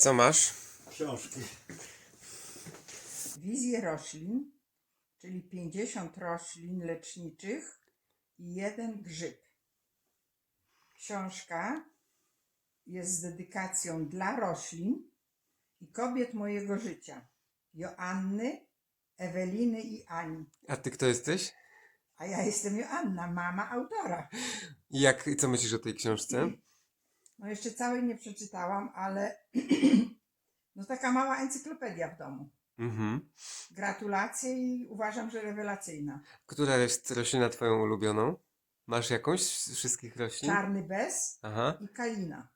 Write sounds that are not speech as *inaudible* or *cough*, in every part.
Co masz? książki. Wizje roślin, czyli 50 roślin leczniczych i jeden grzyb. Książka jest z dedykacją dla roślin i kobiet mojego życia. Joanny, Eweliny i Ani. A ty kto jesteś? A ja jestem Joanna, mama autora. I jak, i co myślisz o tej książce? No jeszcze całej nie przeczytałam, ale *clears throat* no taka mała encyklopedia w domu. Mhm. Gratulacje i uważam, że rewelacyjna. Która jest roślina twoją ulubioną? Masz jakąś z wszystkich roślin? Czarny bez Aha. i kalina.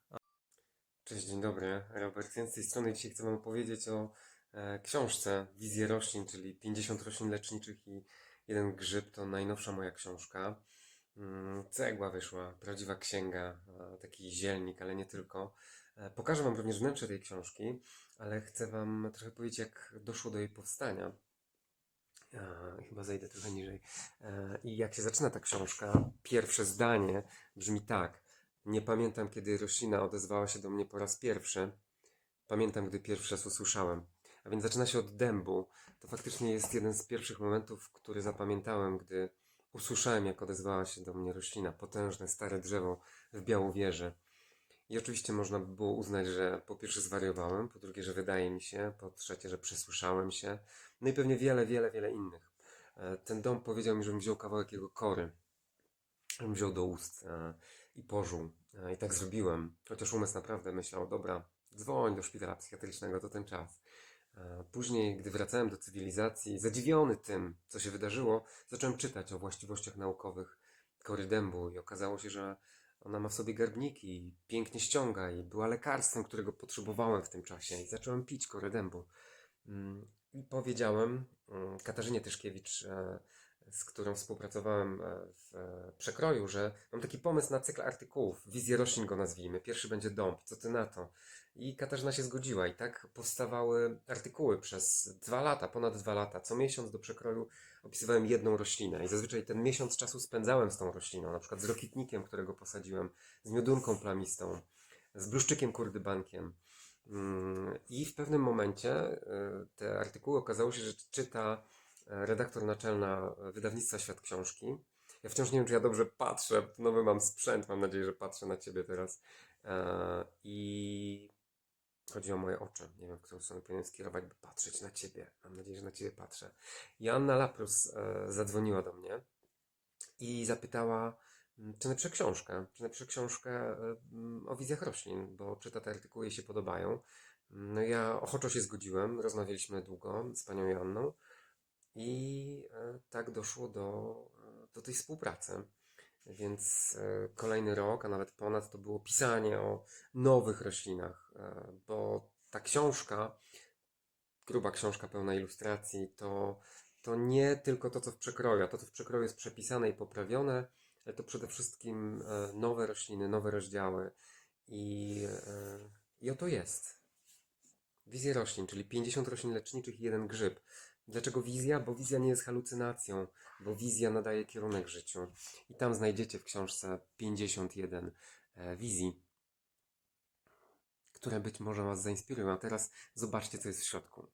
Cześć, dzień dobry. Robert z tej strony. Dzisiaj chcę wam opowiedzieć o e, książce Wizje roślin, czyli 50 roślin leczniczych i jeden grzyb. To najnowsza moja książka. Mm, Cegła wyszła, prawdziwa księga, e, taki zielnik, ale nie tylko. E, Pokażę wam również wnętrze tej książki, ale chcę wam trochę powiedzieć, jak doszło do jej powstania. E, Chyba zejdę trochę niżej. I jak się zaczyna ta książka, pierwsze zdanie brzmi tak. Nie pamiętam, kiedy roślina odezwała się do mnie po raz pierwszy. Pamiętam, gdy pierwszy raz usłyszałem. A więc zaczyna się od dębu. To faktycznie jest jeden z pierwszych momentów, który zapamiętałem, gdy usłyszałem, jak odezwała się do mnie roślina. Potężne, stare drzewo w Białowieży. I oczywiście można by było uznać, że po pierwsze zwariowałem, po drugie, że wydaje mi się, po trzecie, że przesłyszałem się. No i pewnie wiele, wiele, wiele innych. E, Ten dom powiedział mi, żebym wziął kawałek jego kory. Żebym wziął do ust e, i pożuł. E, I tak zrobiłem. Chociaż umysł naprawdę myślał, dobra, dzwoń do szpitala psychiatrycznego, to ten czas. E, Później, gdy wracałem do cywilizacji, zadziwiony tym, co się wydarzyło, zacząłem czytać o właściwościach naukowych kory dębu i okazało się, że ona ma w sobie garbniki i pięknie ściąga i była lekarstwem, którego potrzebowałem w tym czasie i zacząłem pić korę dębu. Mm, I powiedziałem mm, Katarzynie Tyszkiewicz, e, z którą współpracowałem e, w e, przekroju, że mam taki pomysł na cykl artykułów, wizję roślin go nazwijmy. Pierwszy będzie dąb, co ty na to? I Katarzyna się zgodziła i tak powstawały artykuły przez dwa lata, ponad dwa lata. Co miesiąc do przekroju opisywałem jedną roślinę i zazwyczaj ten miesiąc czasu spędzałem z tą rośliną, na przykład z rokitnikiem, którego posadziłem, z miodunką plamistą, z bluszczykiem kurdybankiem. Mm, I w pewnym momencie y, te artykuły okazało się, że czyta e, redaktor naczelna wydawnictwa Świat Książki. Ja wciąż nie wiem, czy ja dobrze patrzę. Nowy mam sprzęt, mam nadzieję, że patrzę na ciebie teraz. E, I chodzi o moje oczy. Nie wiem, w którą stronę powinien skierować, by patrzeć na ciebie. Mam nadzieję, że na ciebie patrzę. Joanna Laprus e, zadzwoniła do mnie i zapytała, mm, czy napiszę książkę. Czy napiszę książkę e, mm, o wizjach roślin, bo czyta te artykuły jej się podobają. No ja ochoczo się zgodziłem, rozmawialiśmy długo z panią Joanną i e, tak doszło do, e, do tej współpracy. Więc e, kolejny rok, a nawet ponad, to było pisanie o nowych roślinach, bo ta książka, gruba książka pełna ilustracji, to, to nie tylko to, co w przekroju, a to, co w przekroju jest przepisane i poprawione, ale to przede wszystkim nowe rośliny, nowe rozdziały i, i oto jest. Wizje roślin, czyli 50 roślin leczniczych i jeden grzyb. Dlaczego wizja? Bo wizja nie jest halucynacją, bo wizja nadaje kierunek życiu. I tam znajdziecie w książce 51 e, wizji, które być może Was zainspirują. A teraz zobaczcie, co jest w środku.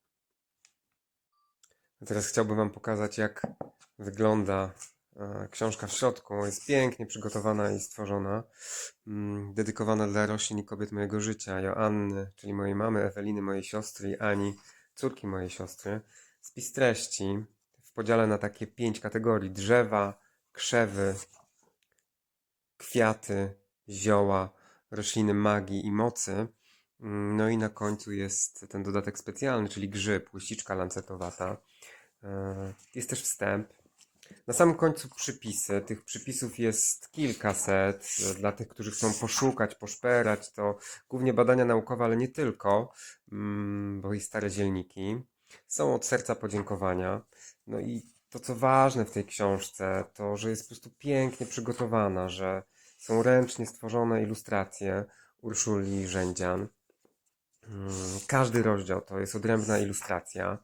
A teraz chciałbym Wam pokazać, jak wygląda e, książka w środku. Jest pięknie przygotowana i stworzona. Mm, Dedykowana dla roślin i kobiet mojego życia. Joanny, czyli mojej mamy, Eweliny, mojej siostry i Ani, córki mojej siostry. Spis treści w podziale na takie pięć kategorii: drzewa, krzewy, kwiaty, zioła, rośliny magii i mocy. Mm, No i na końcu jest ten dodatek specjalny, czyli grzyb, łysiczka lancetowata. E, Jest też wstęp. Na samym końcu przypisy. Tych przypisów jest kilkaset. Dla tych, którzy chcą poszukać, poszperać, to głównie badania naukowe, ale nie tylko, mm, bo i stare zielniki. Są od serca podziękowania. No i to, co ważne w tej książce, to, że jest po prostu pięknie przygotowana, że są ręcznie stworzone ilustracje Urszuli Rzędzian. Mm, Każdy rozdział to jest odrębna ilustracja.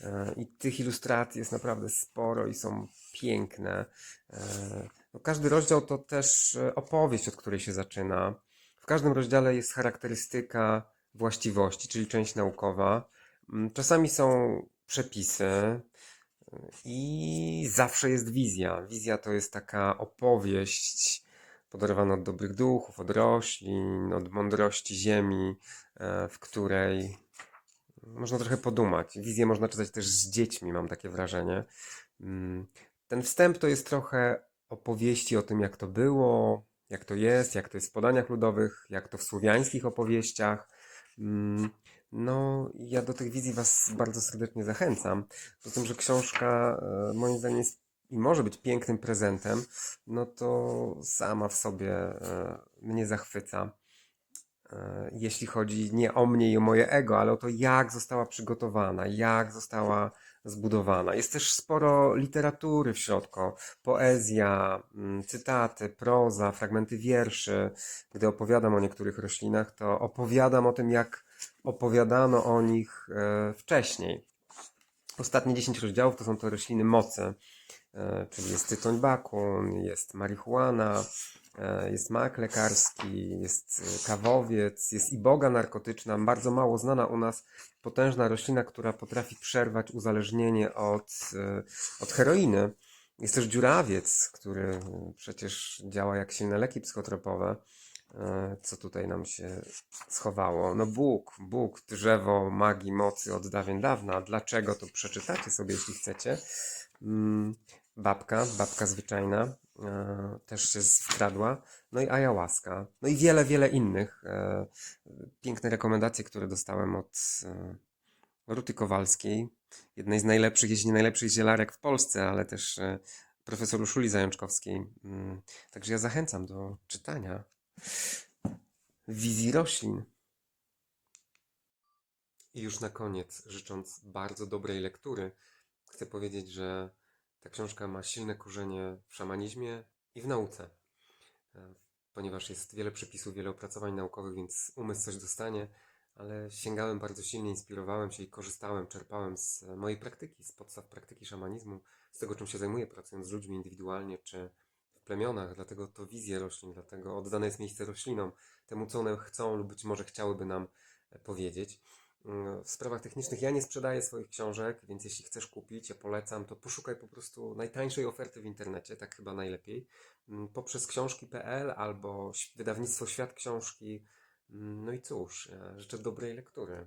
E, I tych ilustracji jest naprawdę sporo i są piękne. E, No, każdy rozdział to też e, opowieść, od której się zaczyna. W każdym rozdziale jest charakterystyka właściwości, czyli część naukowa. Mm, Czasami są przepisy y, i zawsze jest wizja. Wizja to jest taka opowieść podarowana od dobrych duchów, od roślin, od mądrości ziemi, e, w której można trochę podumać. Wizję można czytać też z dziećmi, mam takie wrażenie. Mm, Ten wstęp to jest trochę opowieści o tym, jak to było, jak to jest, jak to jest w podaniach ludowych, jak to w słowiańskich opowieściach. No, ja do tych wizji Was bardzo serdecznie zachęcam. Poza tym, że książka e, moim zdaniem jest i może być pięknym prezentem, no to sama w sobie e, mnie zachwyca. E, Jeśli chodzi nie o mnie i o moje ego, ale o to, jak została przygotowana, jak została zbudowana. Jest też sporo literatury w środku, poezja, mm, cytaty, proza, fragmenty wierszy. Gdy opowiadam o niektórych roślinach, to opowiadam o tym, jak opowiadano o nich e, wcześniej. Ostatnie 10 rozdziałów to są to rośliny mocy, e, czyli jest tytoń bakun, jest marihuana, e, jest mak lekarski, jest kawowiec, jest iboga narkotyczna, bardzo mało znana u nas, potężna roślina, która potrafi przerwać uzależnienie od, od heroiny. Jest też dziurawiec, który przecież działa jak silne leki psychotropowe. E, Co tutaj nam się schowało? No Bóg, Bóg, drzewo magii, mocy od dawien dawna. Dlaczego to przeczytacie sobie, jeśli chcecie. Mm, Babka, babka zwyczajna, e, też się wkradła. No i ayahuasca. No i wiele, wiele innych. e, Piękne rekomendacje, które dostałem od Ruty Kowalskiej, jednej z najlepszych, jeśli nie najlepszych zielarek w Polsce, ale też profesor Uszuli Zajączkowskiej. Mm, Także ja zachęcam do czytania wizji roślin. I już na koniec, życząc bardzo dobrej lektury, chcę powiedzieć, że ta książka ma silne korzenie w szamanizmie i w nauce. E, Ponieważ jest wiele przepisów, wiele opracowań naukowych, więc umysł coś dostanie, ale sięgałem bardzo silnie, inspirowałem się i korzystałem, czerpałem z mojej praktyki, z podstaw praktyki szamanizmu, z tego, czym się zajmuję, pracując z ludźmi indywidualnie czy w plemionach. Dlatego to wizje roślin, dlatego oddane jest miejsce roślinom, temu, co one chcą lub być może chciałyby nam e, powiedzieć. Mm, W sprawach technicznych ja nie sprzedaję swoich książek, więc jeśli chcesz kupić, ja polecam, to poszukaj po prostu najtańszej oferty w internecie, tak chyba najlepiej, mm, poprzez książki.pl albo wydawnictwo Świat Książki. Mm, No i cóż, ja życzę dobrej lektury.